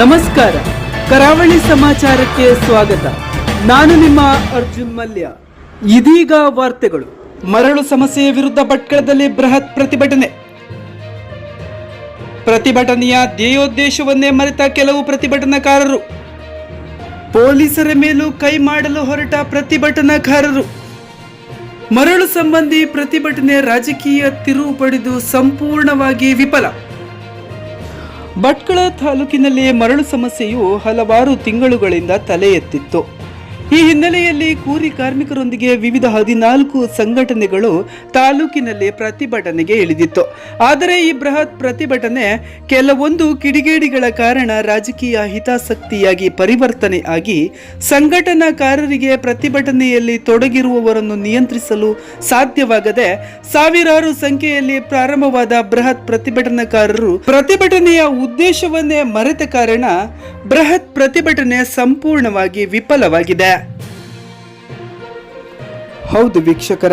ನಮಸ್ಕಾರ. ಕರಾವಳಿ ಸಮಾಚಾರಕ್ಕೆ ಸ್ವಾಗತ. ನಾನು ನಿಮ್ಮ ಅರ್ಜುನ್ ಮಲ್ಯ. ಇದೀಗ ವಾರ್ತೆಗಳು. ಮರಳು ಸಮಸ್ಯೆಯ ವಿರುದ್ಧ ಭಟ್ಕಳದಲ್ಲಿ ಬೃಹತ್ ಪ್ರತಿಭಟನೆ. ಪ್ರತಿಭಟನೆಯ ಧ್ಯೇಯೋದ್ದೇಶವನ್ನೇ ಮರೆತ ಕೆಲವು ಪ್ರತಿಭಟನಾಕಾರರು. ಪೊಲೀಸರ ಮೇಲೂ ಕೈ ಮಾಡಲು ಹೊರಟ ಪ್ರತಿಭಟನಾಕಾರರು. ಮರಳು ಸಂಬಂಧಿ ಪ್ರತಿಭಟನೆ ರಾಜಕೀಯ ತಿರುವು ಪಡೆದು ಸಂಪೂರ್ಣವಾಗಿ ವಿಫಲ. ಭಟ್ಕಳ ತಾಲೂಕಿನಲ್ಲಿ ಮರಳು ಸಮಸ್ಯೆಯು ಹಲವಾರು ತಿಂಗಳುಗಳಿಂದ ತಲೆ ಎತ್ತಿತ್ತು ಈ ಹಿನ್ನೆಲೆಯಲ್ಲಿ ಕೂಲಿ ಕಾರ್ಮಿಕರೊಂದಿಗೆ ವಿವಿಧ ಹದಿನಾಲ್ಕು ಸಂಘಟನೆಗಳು ತಾಲೂಕಿನಲ್ಲಿ ಪ್ರತಿಭಟನೆಗೆ ಇಳಿದಿತ್ತು. ಆದರೆ ಈ ಬೃಹತ್ ಪ್ರತಿಭಟನೆ ಕೆಲವೊಂದು ಕಿಡಿಗೇಡಿಗಳ ಕಾರಣ ರಾಜಕೀಯ ಹಿತಾಸಕ್ತಿಯಾಗಿ ಪರಿವರ್ತನೆ ಆಗಿ ಸಂಘಟನಾಕಾರರಿಗೆ ಪ್ರತಿಭಟನೆಯಲ್ಲಿ ತೊಡಗಿರುವವರನ್ನು ನಿಯಂತ್ರಿಸಲು ಸಾಧ್ಯವಾಗದೆ ಸಾವಿರಾರು ಸಂಖ್ಯೆಯಲ್ಲಿ ಪ್ರಾರಂಭವಾದ ಬೃಹತ್ ಪ್ರತಿಭಟನಾಕಾರರು ಪ್ರತಿಭಟನೆಯ ಉದ್ದೇಶವನ್ನೇ ಮರೆತ ಕಾರಣ ಬೃಹತ್ ಪ್ರತಿಭಟನೆ ಸಂಪೂರ್ಣವಾಗಿ ವಿಫಲವಾಗಿದೆ. ಹೌದು ವೀಕ್ಷಕರ.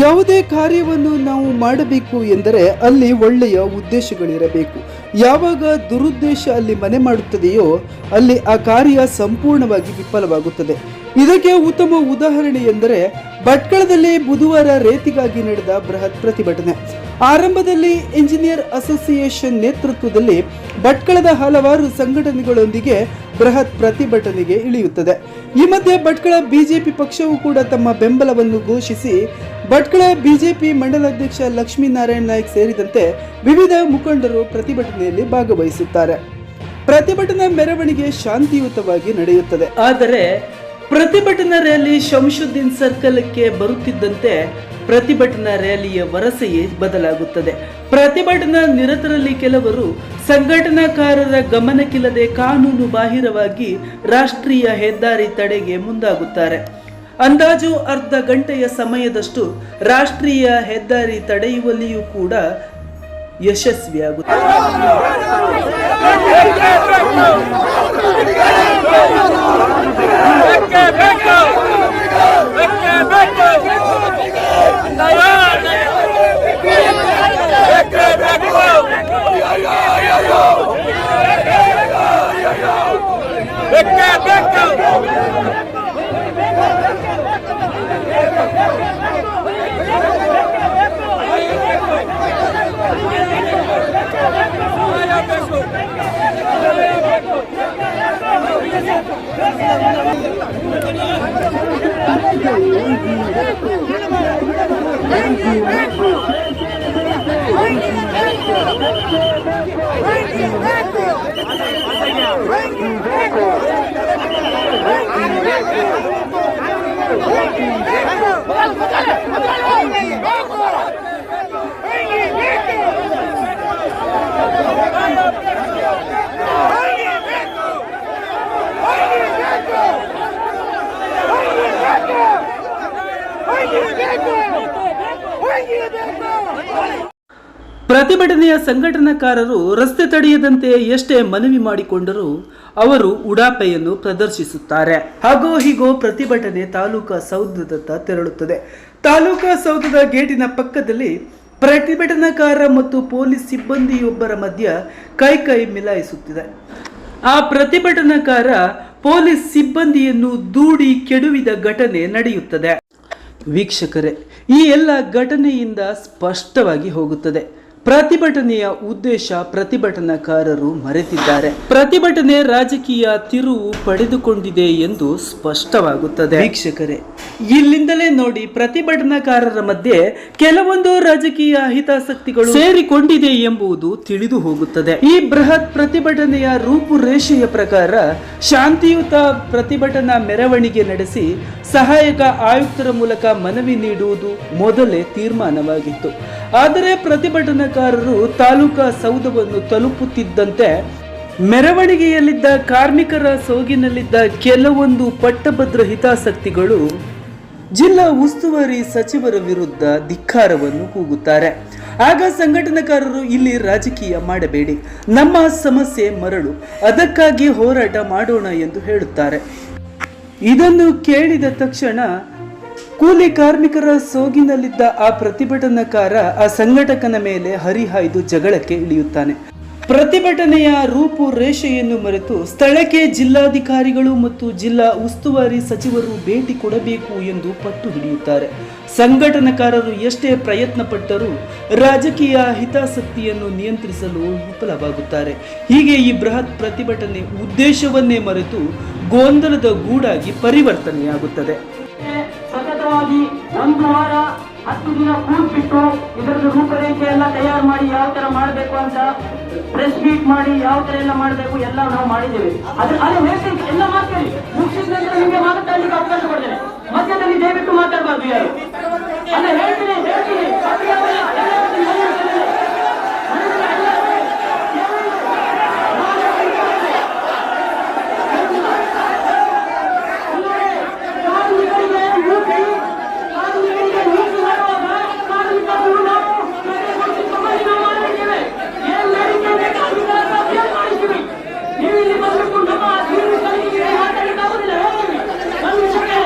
ಯಾವುದೇ ಕಾರ್ಯವನ್ನು ನಾವು ಮಾಡಬೇಕು ಎಂದರೆ ಅಲ್ಲಿ ಒಳ್ಳೆಯ ಉದ್ದೇಶಗಳಿರಬೇಕು. ಯಾವಾಗ ದುರುದ್ದೇಶ ಅಲ್ಲಿ ಮನೆ ಮಾಡುತ್ತದೆಯೋ ಅಲ್ಲಿ ಆ ಕಾರ್ಯ ಸಂಪೂರ್ಣವಾಗಿ ವಿಫಲವಾಗುತ್ತದೆ. ಇದಕ್ಕೆ ಉತ್ತಮ ಉದಾಹರಣೆ ಎಂದರೆ ಭಟ್ಕಳದಲ್ಲಿ ಬುಧವಾರ ರೇತಿಗಾಗಿ ನಡೆದ ಬೃಹತ್ ಪ್ರತಿಭಟನೆ. ಆರಂಭದಲ್ಲಿ ಇಂಜಿನಿಯರ್ ಅಸೋಸಿಯೇಷನ್ ನೇತೃತ್ವದಲ್ಲಿ ಭಟ್ಕಳದ ಹಲವಾರು ಸಂಘಟನೆಗಳೊಂದಿಗೆ ಬೃಹತ್ ಪ್ರತಿಭಟನೆಗೆ ಇಳಿಯುತ್ತದೆ. ಈ ಮಧ್ಯೆ ಭಟ್ಕಳ ಬಿಜೆಪಿ ಪಕ್ಷವು ಕೂಡ ತಮ್ಮ ಬೆಂಬಲವನ್ನು ಘೋಷಿಸಿ, ಭಟ್ಕಳ ಬಿಜೆಪಿ ಮಂಡಲಾಧ್ಯಕ್ಷ ಲಕ್ಷ್ಮೀನಾರಾಯಣ ನಾಯ್ಕ್ ಸೇರಿದಂತೆ ವಿವಿಧ ಮುಖಂಡರು ಪ್ರತಿಭಟನೆಯಲ್ಲಿ ಭಾಗವಹಿಸುತ್ತಾರೆ. ಪ್ರತಿಭಟನಾ ಮೆರವಣಿಗೆ ಶಾಂತಿಯುತವಾಗಿ ನಡೆಯುತ್ತದೆ. ಆದರೆ ಪ್ರತಿಭಟನಾ ರ್ಯಾಲಿ ಶಂಶುದ್ದೀನ್ ಸರ್ಕಲ್ಕ್ಕೆ ಬರುತ್ತಿದ್ದಂತೆ ಪ್ರತಿಭಟನಾ ರ್ಯಾಲಿಯ ವರಸೆಯೇ ಬದಲಾಗುತ್ತದೆ. ಪ್ರತಿಭಟನಾ ನಿರತರಲ್ಲಿ ಕೆಲವರು ಸಂಘಟನಾಕಾರರ ಗಮನಕ್ಕಿಲ್ಲದೆ ಕಾನೂನು ಬಾಹಿರವಾಗಿ ರಾಷ್ಟ್ರೀಯ ಹೆದ್ದಾರಿ ತಡೆಗೆ ಮುಂದಾಗುತ್ತಾರೆ. ಅಂದಾಜು ಅರ್ಧ ಗಂಟೆಯ ಸಮಯದಷ್ಟು ರಾಷ್ಟ್ರೀಯ ಹೆದ್ದಾರಿ ತಡೆಯುವಲ್ಲಿಯೂ ಕೂಡ यशस्वी Vem cá, vem! ಪ್ರತಿಭಟನೆಯ ಸಂಘಟನಾಕಾರರು ರಸ್ತೆ ತಡೆಯದಂತೆ ಎಷ್ಟೇ ಮನವಿ ಮಾಡಿಕೊಂಡರೂ ಅವರು ಉಡಾಪೆಯನ್ನು ಪ್ರದರ್ಶಿಸುತ್ತಾರೆ. ಹಾಗೋ ಹೀಗೋ ಪ್ರತಿಭಟನೆ ತಾಲೂಕಾ ಸೌಧದತ್ತ ತೆರಳುತ್ತದೆ. ತಾಲೂಕಾ ಸೌಧದ ಗೇಟಿನ ಪಕ್ಕದಲ್ಲಿ ಪ್ರತಿಭಟನಾಕಾರ ಮತ್ತು ಪೊಲೀಸ್ ಸಿಬ್ಬಂದಿಯೊಬ್ಬರ ಮಧ್ಯ ಕೈ ಕೈ ಮಿಲಾಯಿಸುತ್ತಿದೆ. ಆ ಪ್ರತಿಭಟನಾಕಾರ ಪೊಲೀಸ್ ಸಿಬ್ಬಂದಿಯನ್ನು ದೂಡಿ ಕೆಡುವಿದ ಘಟನೆ ನಡೆಯುತ್ತದೆ. ವೀಕ್ಷಕರೇ ಈ ಎಲ್ಲ ಘಟನೆಯಿಂದ ಸ್ಪಷ್ಟವಾಗಿ ಹೋಗುತ್ತದೆ. ಪ್ರತಿಭಟನೆಯ ಉದ್ದೇಶ ಪ್ರತಿಭಟನಾಕಾರರು ಮರೆತಿದ್ದಾರೆ. ಪ್ರತಿಭಟನೆ ರಾಜಕೀಯ ತಿರುವು ಪಡೆದುಕೊಂಡಿದೆ ಎಂದು ಸ್ಪಷ್ಟವಾಗುತ್ತದೆ. ವೀಕ್ಷಕರೇ ಇಲ್ಲಿಂದಲೇ ನೋಡಿ ಪ್ರತಿಭಟನಾಕಾರರ ಮಧ್ಯೆ ಕೆಲವೊಂದು ರಾಜಕೀಯ ಹಿತಾಸಕ್ತಿಗಳು ಸೇರಿಕೊಂಡಿದೆ ಎಂಬುದು ತಿಳಿದು ಹೋಗುತ್ತದೆ. ಈ ಬೃಹತ್ ಪ್ರತಿಭಟನೆಯ ರೂಪುರೇಷೆಯ ಪ್ರಕಾರ ಶಾಂತಿಯುತ ಪ್ರತಿಭಟನಾ ಮೆರವಣಿಗೆ ನಡೆಸಿ ಸಹಾಯಕ ಆಯುಕ್ತರ ಮೂಲಕ ಮನವಿ ನೀಡುವುದು ಮೊದಲೇ ತೀರ್ಮಾನವಾಗಿತ್ತು. ಆದರೆ ಪ್ರತಿಭಟನಾಕಾರರು ತಾಲೂಕಾ ಸೌಧವನ್ನು ತಲುಪುತ್ತಿದ್ದಂತೆ ಮೆರವಣಿಗೆಯಲ್ಲಿದ್ದ ಕಾರ್ಮಿಕರ ಸೋಗಿನಲ್ಲಿದ್ದ ಕೆಲವೊಂದು ಪಟ್ಟಭದ್ರ ಹಿತಾಸಕ್ತಿಗಳು ಜಿಲ್ಲಾ ಉಸ್ತುವಾರಿ ಸಚಿವರ ವಿರುದ್ಧ ಧಿಕ್ಕಾರವನ್ನು ಕೂಗುತ್ತಾರೆ. ಆಗ ಸಂಘಟನಾಕಾರರು ಇಲ್ಲಿ ರಾಜಕೀಯ ಮಾಡಬೇಡಿ, ನಮ್ಮ ಸಮಸ್ಯೆ ಮರಳು, ಅದಕ್ಕಾಗಿ ಹೋರಾಟ ಮಾಡೋಣ ಎಂದು ಹೇಳುತ್ತಾರೆ. ಇದನ್ನು ಕೇಳಿದ ತಕ್ಷಣ ಕೂಲಿ ಕಾರ್ಮಿಕರ ಸೋಗಿನಲ್ಲಿದ್ದ ಆ ಪ್ರತಿಭಟನಾಕಾರ ಆ ಸಂಘಟಕನ ಮೇಲೆ ಹರಿಹಾಯ್ದು ಜಗಳಕ್ಕೆ ಇಳಿಯುತ್ತಾನೆ. ಪ್ರತಿಭಟನೆಯ ರೂಪುರೇಷೆಯನ್ನು ಮರೆತು ಸ್ಥಳಕ್ಕೆ ಜಿಲ್ಲಾಧಿಕಾರಿಗಳು ಮತ್ತು ಜಿಲ್ಲಾ ಉಸ್ತುವಾರಿ ಸಚಿವರು ಭೇಟಿ ಕೊಡಬೇಕು ಎಂದು ಪಟ್ಟು ಹಿಡಿಯುತ್ತಾರೆ. ಸಂಘಟನಕಾರರು ಎಷ್ಟೇ ಪ್ರಯತ್ನ ಪಟ್ಟರೂ ರಾಜಕೀಯ ಹಿತಾಸಕ್ತಿಯನ್ನು ನಿಯಂತ್ರಿಸಲು ವಿಫಲವಾಗುತ್ತಾರೆ. ಹೀಗೆ ಈ ಬೃಹತ್ ಪ್ರತಿಭಟನೆ ಉದ್ದೇಶವನ್ನೇ ಮರೆತು ಗೊಂದಲದ ಗೂಡಾಗಿ ಪರಿವರ್ತನೆಯಾಗುತ್ತದೆ. ಒಂದು ವಾರ, ಹತ್ತು ದಿನ ಕೂತ್ಬಿಟ್ಟು ಇದರದ್ದು ರೂಪರೇಖೆ ಎಲ್ಲ ತಯಾರು ಮಾಡಿ ಯಾವ ತರ ಮಾಡಬೇಕು ಅಂತ ಪ್ರೆಸ್ ಮೀಟ್ ಮಾಡಿ ಯಾವ ತರ ಎಲ್ಲ ಮಾಡಬೇಕು ಎಲ್ಲ ನಾವು ಮಾಡಿದ್ದೇವೆ. ಅದ್ರ ಅದೇ ಹೇಳ್ತೀನಿ ಎಲ್ಲ ಮಾತಾಡಿ ಮುಗಿಸಿದ ನಿಮಗೆ ಮಾತಾಡಲಿಕ್ಕೆ ಅವಕಾಶ ಕೊಡ್ತೇನೆ. ಮಧ್ಯದಲ್ಲಿ ದಯವಿಟ್ಟು ಮಾತಾಡಬಾರ್ದು ಯಾರು. ಅಲ್ಲ, ಹೇಳ್ತೀನಿ ಹೇಳ್ತೀನಿ ಪತ್ರಿಕಾಗೋಷ್ಠಿ ಎಲ್ಲ ಹೇಳ್ತೀನಿ, ಎಲ್ಲ ಹೇಳ್ತೀನಿ. ಕಾರ್ಮಿಕರಿಗೆ ಮೂತಿ, ಕಾರ್ಮಿಕರಿಗೆ ನೀತಿ ಮಾಡುವಾಗ ಕಾರ್ಮಿಕರು ನಾವು ಪ್ರತಿಭಟನೆ ತಮ್ಮಲ್ಲಿ ನಾವು ಮಾಡಿದ್ದೇವೆ. ಏನ್ ಬೇಡಿಕೆ ಬೇಕು ಅದನ್ನ ನಾವು ಏನ್ ಮಾಡಿದ್ದೀವಿ? ನೀವು ಇಲ್ಲಿ ಬಂದ್ಬಿಟ್ಟು ನಮ್ಮ ದೀರ್ಘ ಸೈನಿಕರಿಗೆ ಮಾತಾಡ್ಲಿಕ್ಕೆ ಆಗುದಿಲ್ಲ, ಹೇಳ್ತೀವಿ. ನನ್ನ ವಿಷಯಕ್ಕೆ.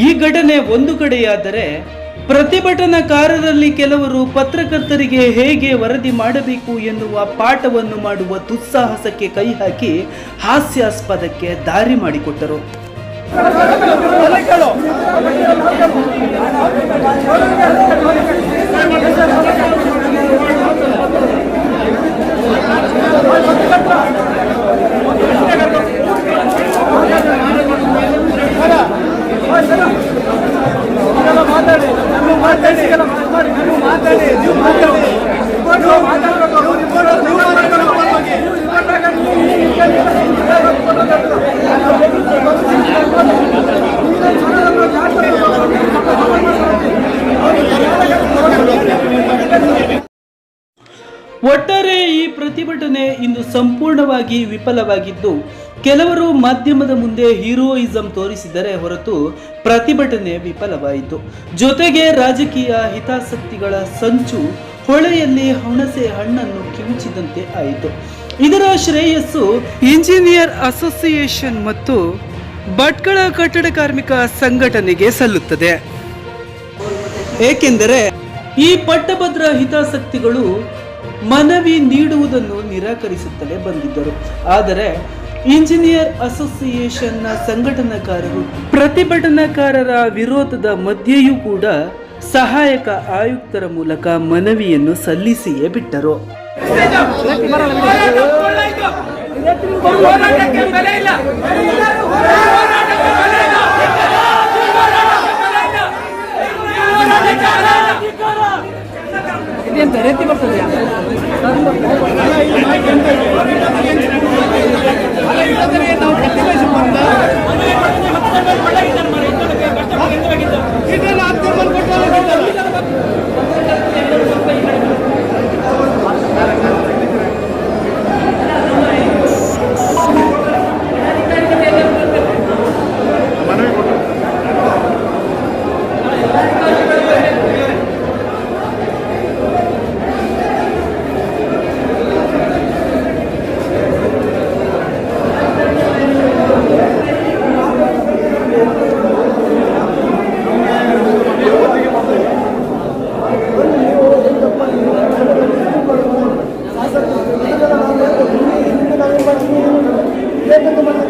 ಈ ಘಟನೆ ಒಂದು ಕಡೆಯಾದರೆ ಪ್ರತಿಭಟನಾಕಾರರಲ್ಲಿ ಕೆಲವರು ಪತ್ರಕರ್ತರಿಗೆ ಹೇಗೆ ವರದಿ ಮಾಡಬೇಕು ಎನ್ನುವ ಪಾಠವನ್ನು ಮಾಡುವ ದುಸ್ಸಾಹಸಕ್ಕೆ ಕೈ ಹಾಕಿ ಹಾಸ್ಯಾಸ್ಪದಕ್ಕೆ ದಾರಿ ಮಾಡಿಕೊಟ್ಟರು. ಒಟ್ಟಾರೆ ಈ ಪ್ರತಿಭಟನೆ ಇಂದು ಸಂಪೂರ್ಣವಾಗಿ ವಿಫಲವಾಗಿದ್ದು ಕೆಲವರು ಮಾಧ್ಯಮದ ಮುಂದೆ ಹೀರೋಯಿಸಂ ತೋರಿಸಿದರೆ ಹೊರತು ಪ್ರತಿಭಟನೆ ವಿಫಲವಾಯಿತು. ಜೊತೆಗೆ ರಾಜಕೀಯ ಹಿತಾಸಕ್ತಿಗಳ ಸಂಚು ಹೊಳೆಯಲ್ಲಿ ಹುಣಸೆ ಹಣ್ಣನ್ನು ಕಿವುಚಿದಂತೆ ಆಯಿತು. ಇದರ ಶ್ರೇಯಸ್ಸು ಇಂಜಿನಿಯರ್ ಅಸೋಸಿಯೇಷನ್ ಮತ್ತು ಭಟ್ಕಳ ಕಟ್ಟಡ ಕಾರ್ಮಿಕ ಸಂಘಟನೆಗೆ ಸಲ್ಲುತ್ತದೆ. ಏಕೆಂದರೆ ಈ ಪಟ್ಟಭದ್ರ ಹಿತಾಸಕ್ತಿಗಳು ಮನವಿ ನೀಡುವುದನ್ನು ನಿರಾಕರಿಸುತ್ತಲೇ ಬಂದಿದ್ದರು. ಆದರೆ ಇಂಜಿನಿಯರ್ ಅಸೋಸಿಯೇಷನ್ನ ಸಂಘಟನಾಕಾರರು ಪ್ರತಿಭಟನಾಕಾರರ ವಿರೋಧದ ಮಧ್ಯೆಯೂ ಕೂಡ ಸಹಾಯಕ ಆಯುಕ್ತರ ಮೂಲಕ ಮನವಿಯನ್ನು ಸಲ್ಲಿಸಿಯೇ ಬಿಟ್ಟರು. ಹೋರಾಟಕ್ಕೆ ನಾವು ಇಲ್ಲ ನೀವು তোমাকে